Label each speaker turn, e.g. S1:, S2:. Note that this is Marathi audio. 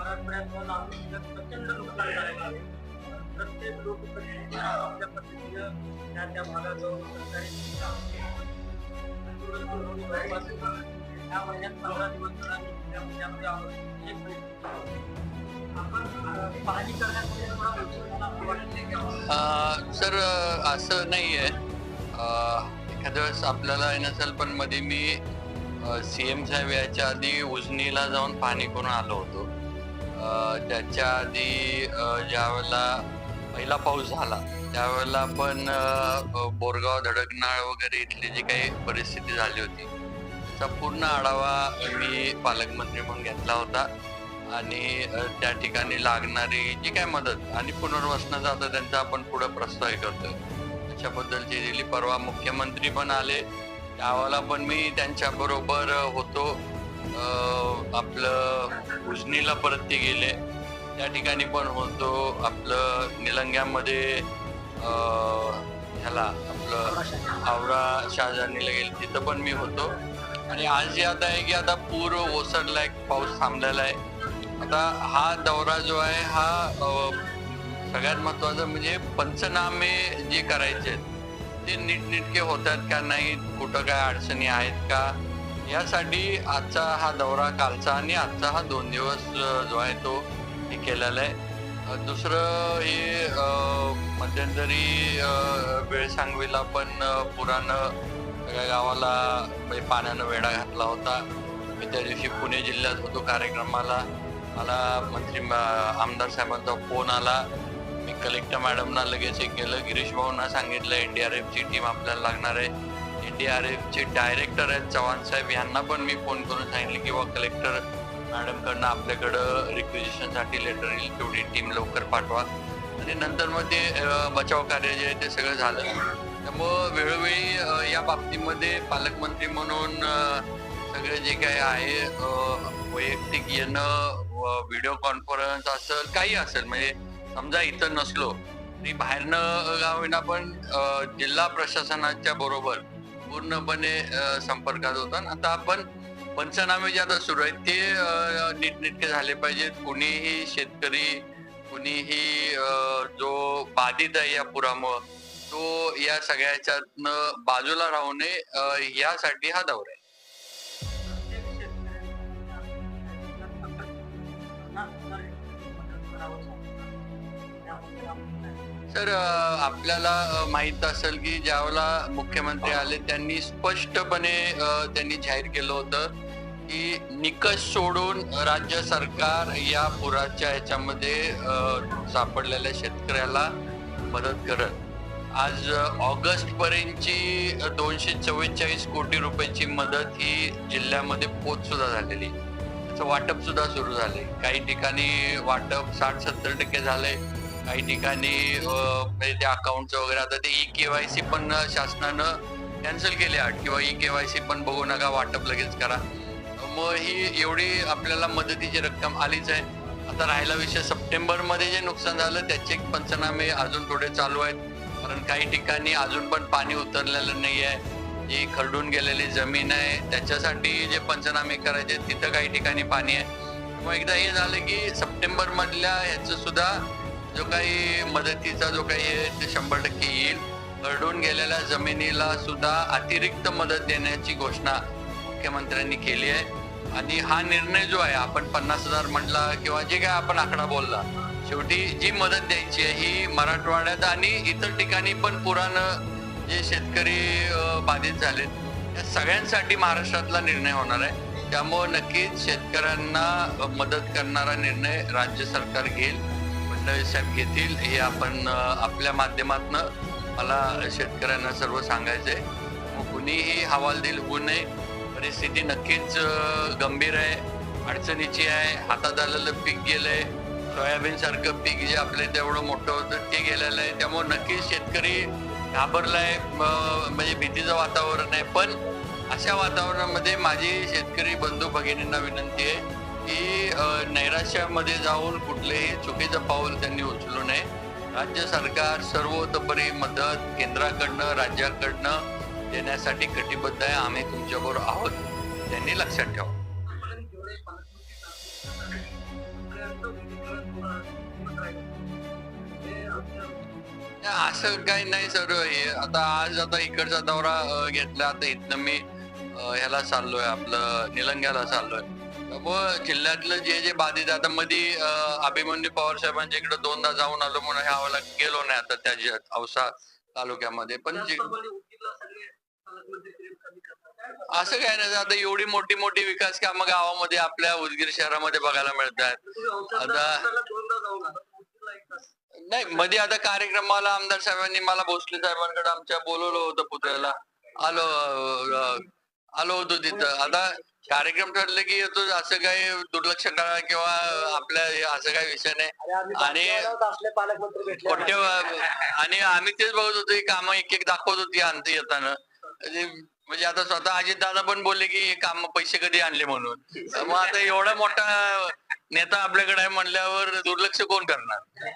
S1: मराठवाड्यात प्रचंड नुकसान झालेलं आहे. प्रत्येक लोक आपल्या पद्धतीनं त्या त्या भागात जाऊन सरकारी या महिन्यात पंधरा दिवस त्यामध्ये आपण पाहणी करण्यासाठी थोडा उशीर
S2: सर असं नाही आहे. एखाद्या वेळेस आपल्याला नसेल पण मध्ये मी सी एम साहेब याच्या आधी उजनीला जाऊन पाणी करून आलो होतो. त्याच्या आधी ज्यावेळेला पहिला पाऊस झाला त्यावेळेला पण बोरगाव धडकनाळ वगैरे इथली जी काही परिस्थिती झाली होती त्याचा पूर्ण आढावा मी पालकमंत्री म्हणून घेतला होता. आणि त्या ठिकाणी लागणारी जी काय मदत आणि पुनर्वसनाचा आता त्यांचा आपण पुढे प्रस्ताव हे करतोय. त्याच्याबद्दलची दिली परवा मुख्यमंत्री पण आले. त्यावेळेला पण मी त्यांच्याबरोबर होतो. आपलं उजनीला परत ते गेले. त्या ठिकाणी पण होतो आपलं निलंग्यामध्ये ह्याला आपलं आवरा शाहजहानीला गेले तिथं पण मी होतो. आणि आज जे आता आहे की आता पूर ओसरलाय पाऊस थांबलेला आहे. आता हा दौरा जो आहे हा सगळ्यात महत्त्वाचा म्हणजे पंचनामे जे करायचे आहेत, ते नीटनेटके होतात का नाही कुठं काय अडचणी आहेत का? यासाठी आजचा हा दौरा कालचा आणि आजचा हा दोन दिवस जो आहे तो हे केलेला आहे. दुसरं हे मध्यंतरी वेळ सांगवीला पण पुरानं सगळ्या गावाला म्हणजे पाण्यानं वेढा घातला होता. मी त्या दिवशी पुणे जिल्ह्यात होतो कार्यक्रमाला. मला मंत्री आमदार साहेबांचा फोन आला. मी कलेक्टर मॅडमना लगेच हे केलं. गिरीश भाऊंना सांगितलं एनडीआरएफ ची टीम आपल्याला लागणार आहे. एनडीआरएफ चे डायरेक्टर आहेत चव्हाण साहेब यांना पण मी फोन करून सांगितलं की बा कलेक्टर मॅडमकडनं आपल्याकडं रिक्वेजिशनसाठी लेटर येईल तेवढी टीम लवकर पाठवा. आणि नंतर मग ते बचाव कार्य जे आहे ते सगळं झालं. त्यामुळं वेळोवेळी या बाबतीमध्ये पालकमंत्री म्हणून सगळे जे काही आहे वैयक्तिक येणं व्हिडिओ कॉन्फरन्स असेल काही असेल म्हणजे समजा इथं नसलो तरी बाहेरनं गावीना पण जिल्हा प्रशासनाच्या बरोबर पूर्णपणे संपर्कात होता. आता आपण पंचनामे जे आता सुरू आहेत ते नीटनेटके झाले पाहिजेत. कुणीही शेतकरी कुणीही जो बाधित आहे या पुरामुळं तो या सगळ्या बाजूला राहू नये यासाठी हा दौरा आहे. सर आपल्याला माहीत असेल की ज्यावेळेला मुख्यमंत्री आले त्यांनी स्पष्टपणे त्यांनी जाहीर केलं होतं की निकष सोडून राज्य सरकार या पुराच्या ह्याच्यामध्ये सापडलेल्या शेतकऱ्याला मदत करत आज ऑगस्ट पर्यंतची दोनशे चव्वेचाळीस कोटी रुपयाची मदत ही जिल्ह्यामध्ये पोच सुद्धा झालेली. त्याचं वाटप सुद्धा सुरू झाले काही ठिकाणी वाटप साठ सत्तर टक्के झालंय. काही ठिकाणी म्हणजे ते म्हणजे अकाउंटचं वगैरे आता ते ई केवायसी पण शासनानं कॅन्सल केले आठ किंवा ई केवायसी पण बघू नका वाटप लगेच करा. मग ही एवढी आपल्याला मदतीची रक्कम आलीच आहे. आता राहिला विषय सप्टेंबरमध्ये जे नुकसान झालं त्याचे पंचनामे अजून थोडे चालू आहेत. कारण काही ठिकाणी अजून पण पाणी उतरलेलं नाही आहे जी खरडून गेलेली जमीन आहे त्याच्यासाठी जे पंचनामे करायचे तिथं काही ठिकाणी पाणी आहे. मग एकदा हे झालं की सप्टेंबर मधल्या ह्याचं सुद्धा जो काही मदतीचा जो काही आहे ते शंभर टक्के येईल. घडून गेलेल्या जमिनीला सुद्धा अतिरिक्त मदत देण्याची घोषणा मुख्यमंत्र्यांनी केली आहे. आणि हा निर्णय जो आहे आपण पन्नास हजार म्हटला किंवा जे काय आपण आकडा बोलला शेवटी जी मदत द्यायची आहे ही मराठवाड्यात आणि इतर ठिकाणी पण पुरानं जे शेतकरी बाधित झालेत या सगळ्यांसाठी महाराष्ट्रातला निर्णय होणार आहे. त्यामुळं नक्कीच शेतकऱ्यांना मदत करणारा निर्णय राज्य सरकार घेईल. फडणवीस साहेब घेतील हे आपण आपल्या माध्यमातनं मला शेतकऱ्यांना सर्व सांगायचंय. मग कुणीही हवालदिल होऊ नये परिस्थिती नक्कीच गंभीर आहे अडचणीची आहे हातात आलेलं पीक गेलंय सोयाबीन सारखं पीक जे आपलं तेवढं मोठं होतं ते गेलेलं आहे. त्यामुळे नक्कीच शेतकरी घाबरलाय म्हणजे भीतीचं वातावरण आहे. पण अशा वातावरणामध्ये माझी शेतकरी बंधू भगिनींना विनंती आहे की नैराश्यामध्ये जाऊन कुठलेही चुकीचं पाऊल त्यांनी उचलू नये. राज्य सरकार सर्वतोपरी मदत केंद्राकडनं राज्याकडनं देण्यासाठी कटिबद्ध आहे. आम्ही तुमच्याबरोबर आहोत. त्यांनी लक्षात ठेवा. नाही, असं काही नाही सर. आता आज आता इकडचा दौरा घेतला. आता इथनं मी ह्याला चाललोय. आपलं निलंग्याला चाललोय. व जिल्ह्यातलं जे जे बाधित आता मध्ये अभिमन्यू पवार साहेबांच्या इकडे दोनदा जाऊन आलो म्हणून ह्या वेळेला गेलो नाही आता त्या औसा तालुक्यामध्ये. पण असं काय नाही आता एवढी मोठी मोठी विकास कामं गावामध्ये आपल्या उदगीर शहरामध्ये बघायला मिळतात आता- नाही मध्ये आता कार्यक्रमाला आमदार साहेबांनी मला भोसले साहेबांकडे आमच्या बोलवलं होतं पुतळ्याला. आलो आलो होतो तिथं. आता कार्यक्रम ठरले की येतो असं काही दुर्लक्ष करा किंवा आपल्या असं काही विषय नाही. आणि आणि आम्ही तेच बघत होतो की कामं एक एक दाखवत होती आणते येताना. म्हणजे म्हणजे आता स्वतः अजित दादा पण बोलले की हे काम पैसे कधी आणले म्हणून. मग आता एवढा मोठा नेता आपल्याकडे आहे म्हणल्यावर दुर्लक्ष कोण करणार?